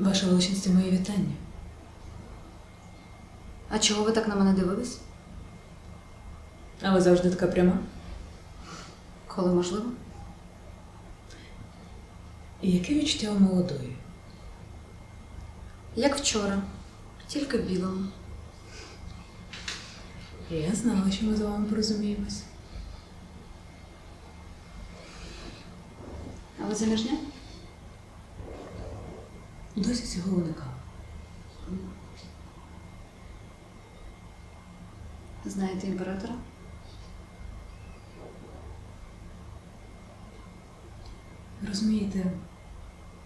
Ваша величність, мої вітання. А чого ви так на мене дивились? А ви завжди така пряма. Коли можливо? І яке відчуття у молодої? Як вчора, тільки в білому. Я знала, що ми з вами порозуміємось. А ви заміжня? Досі цього уникала. Знаєте імператора? Розумієте,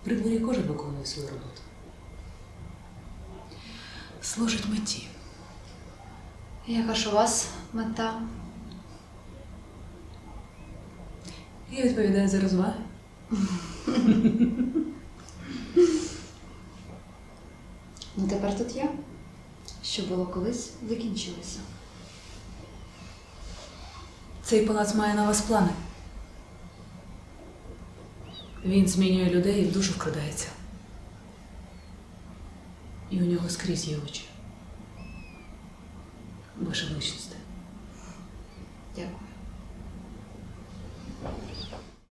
при дворі кожен виконує свою роботу. Служить меті. Яка ж у вас мета? Я відповідаю за розваги. Ну тепер тут я. Що було колись, закінчилося. Цей палац має на вас плани. Він змінює людей і в душу вкрадається. І у нього скрізь є очі. Ваша величність.